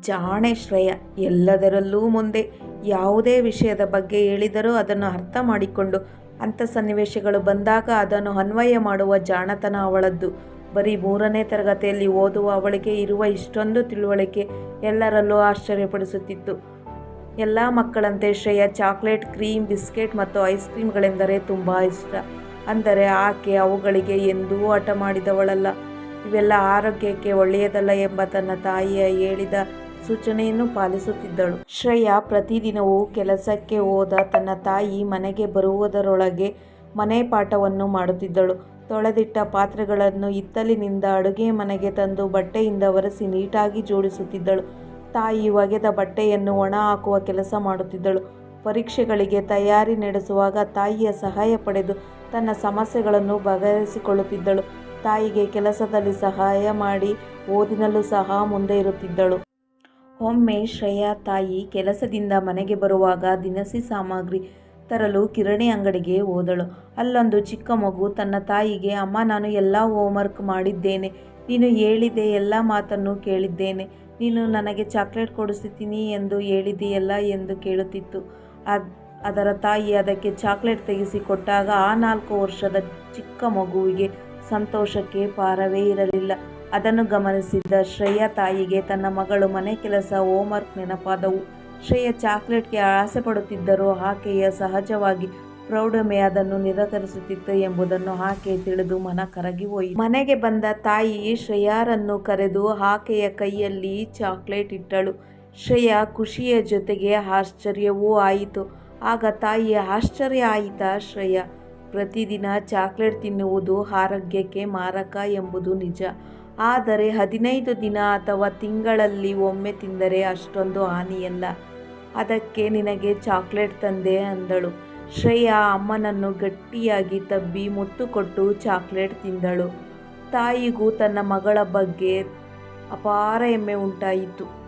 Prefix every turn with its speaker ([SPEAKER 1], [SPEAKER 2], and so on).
[SPEAKER 1] ಜಾಣೆ ಶ್ರೇಯ ಎಲ್ಲದರಲ್ಲೂ ಮುಂದೆ ಯಾವುದೇ ವಿಷಯದ ಬಗ್ಗೆ ಹೇಳಿದರೂ ಅದನ್ನು ಅರ್ಥ ಮಾಡಿಕೊಂಡು ಅಂಥ ಸನ್ನಿವೇಶಗಳು ಬಂದಾಗ ಅದನ್ನು ಅನ್ವಯ ಮಾಡುವ ಜಾಣತನ ಅವಳದ್ದು. ಬರೀ ಮೂರನೇ ತರಗತಿಯಲ್ಲಿ ಓದುವ ಅವಳಿಗೆ ಇರುವ ಇಷ್ಟೊಂದು ತಿಳುವಳಿಕೆ ಎಲ್ಲರಲ್ಲೂ ಆಶ್ಚರ್ಯಪಡಿಸುತ್ತಿತ್ತು. ಎಲ್ಲ ಮಕ್ಕಳಂತೆ ಶ್ರೇಯ ಚಾಕ್ಲೇಟ್, ಕ್ರೀಮ್, ಬಿಸ್ಕೆಟ್ ಮತ್ತು ಐಸ್ ಕ್ರೀಮ್ಗಳೆಂದರೆ ತುಂಬ ಇಷ್ಟ. ಅಂದರೆ ಆಕೆ ಅವುಗಳಿಗೆ ಎಂದೂ ಆಟ ಮಾಡಿದವಳಲ್ಲ. ಇವೆಲ್ಲ ಆರೋಗ್ಯಕ್ಕೆ ಒಳ್ಳೆಯದಲ್ಲ ಎಂಬ ತನ್ನ ತಾಯಿಯ ಹೇಳಿದ ಸೂಚನೆಯನ್ನು ಪಾಲಿಸುತ್ತಿದ್ದಳು. ಶ್ರೇಯಾ ಪ್ರತಿದಿನವೂ ಕೆಲಸಕ್ಕೆ ಹೋದ ತನ್ನ ತಾಯಿ ಮನೆಗೆ ಬರುವುದರೊಳಗೆ ಮನೆ ಪಾಠವನ್ನು ಮಾಡುತ್ತಿದ್ದಳು. ತೊಳೆದಿಟ್ಟ ಪಾತ್ರೆಗಳನ್ನು ಇತ್ತಲಿನಿಂದ ಅಡುಗೆ ಮನೆಗೆ ತಂದು ಬಟ್ಟೆಯಿಂದ ಒರೆಸಿ ನೀಟಾಗಿ ಜೋಡಿಸುತ್ತಿದ್ದಳು. ತಾಯಿ ಒಗೆದ ಬಟ್ಟೆಯನ್ನು ಒಣ ಹಾಕುವ ಕೆಲಸ ಮಾಡುತ್ತಿದ್ದಳು. ಪರೀಕ್ಷೆಗಳಿಗೆ ತಯಾರಿ ನಡೆಸುವಾಗ ತಾಯಿಯ ಸಹಾಯ ಪಡೆದು ತನ್ನ ಸಮಸ್ಯೆಗಳನ್ನು ಬಗೆಹರಿಸಿಕೊಳ್ಳುತ್ತಿದ್ದಳು. ತಾಯಿಗೆ ಕೆಲಸದಲ್ಲಿ ಸಹಾಯ ಮಾಡಿ ಓದಿನಲ್ಲೂ ಸಹ ಮುಂದೆ ಇರುತ್ತಿದ್ದಳು. ಒಮ್ಮೆ ಶ್ರೇಯಾ ತಾಯಿ ಕೆಲಸದಿಂದ ಮನೆಗೆ ಬರುವಾಗ ದಿನಸಿ ಸಾಮಗ್ರಿ ತರಲು ಕಿರಣಿ ಅಂಗಡಿಗೆ ಹೋದಳು. ಅಲ್ಲೊಂದು ಚಿಕ್ಕ ಮಗು ತನ್ನ ತಾಯಿಗೆ, ಅಮ್ಮ, ನಾನು ಎಲ್ಲ ಹೋಮ್ವರ್ಕ್ ಮಾಡಿದ್ದೇನೆ. ನೀನು ಹೇಳಿದೆ ಎಲ್ಲ ಮಾತನ್ನು ಕೇಳಿದ್ದೇನೆ. ನೀನು ನನಗೆ ಚಾಕ್ಲೇಟ್ ಕೊಡಿಸುತ್ತೀನಿ ಎಂದು ಹೇಳಿದೆಯಲ್ಲ ಎಂದು ಕೇಳುತ್ತಿತ್ತು. ಅದ್, ಅದರ ತಾಯಿ ಅದಕ್ಕೆ ಚಾಕ್ಲೇಟ್ ತೆಗೆಸಿಕೊಟ್ಟಾಗ ಆ ನಾಲ್ಕು ವರ್ಷದ ಚಿಕ್ಕ ಮಗುವಿಗೆ ಸಂತೋಷಕ್ಕೆ ಪಾರವೇ ಇರಲಿಲ್ಲ. ಅದನ್ನು ಗಮನಿಸಿದ್ದ ಶ್ರೇಯಾ ತಾಯಿಗೆ ತನ್ನ ಮಗಳು ಮನೆ ಕೆಲಸ, ಹೋಮ್ವರ್ಕ್ ನೆನಪಾದವು. ಶ್ರೇಯ ಚಾಕ್ಲೇಟ್ಗೆ ಆಸೆ ಪಡುತ್ತಿದ್ದರೂ ಆಕೆಯ ಸಹಜವಾಗಿ ಪ್ರೌಢಮೆ ಅದನ್ನು ನಿರಾಕರಿಸುತ್ತಿತ್ತು ಎಂಬುದನ್ನು ಆಕೆ ತಿಳಿದು ಮನ ಕರಗಿ ಹೋಯಿತು. ಮನೆಗೆ ಬಂದ ತಾಯಿ ಶ್ರೇಯಾರನ್ನು ಕರೆದು ಆಕೆಯ ಕೈಯಲ್ಲಿ ಚಾಕ್ಲೇಟ್ ಇಟ್ಟಳು. ಶ್ರೇಯಾ ಖುಷಿಯ ಜೊತೆಗೆ ಆಶ್ಚರ್ಯವೂ ಆಯಿತು. ಆಗ ತಾಯಿಯ ಆಶ್ಚರ್ಯ ಆಯಿತಾ? ಶ್ರೇಯಾ, ಪ್ರತಿದಿನ ಚಾಕ್ಲೇಟ್ ತಿನ್ನುವುದು ಆರೋಗ್ಯಕ್ಕೆ ಮಾರಕ ಎಂಬುದು ನಿಜ. ಆದರೆ ಹದಿನೈದು ದಿನ ಅಥವಾ ತಿಂಗಳಲ್ಲಿ ಒಮ್ಮೆ ತಿಂದರೆ ಅಷ್ಟೊಂದು ಹಾನಿಯಲ್ಲ. ಅದಕ್ಕೆ ನಿನಗೆ ಚಾಕ್ಲೇಟ್ ತಂದೆ ಅಂದಳು. ಶ್ರೇಯಾ ಅಮ್ಮನನ್ನು ಗಟ್ಟಿಯಾಗಿ ತಬ್ಬಿ ಮುತ್ತು ಕೊಟ್ಟು ಚಾಕ್ಲೇಟ್ ತಿಂದಳು. ತಾಯಿಗೂ ತನ್ನ ಮಗಳ ಬಗ್ಗೆ ಅಪಾರ ಹೆಮ್ಮೆ ಉಂಟಾಯಿತು.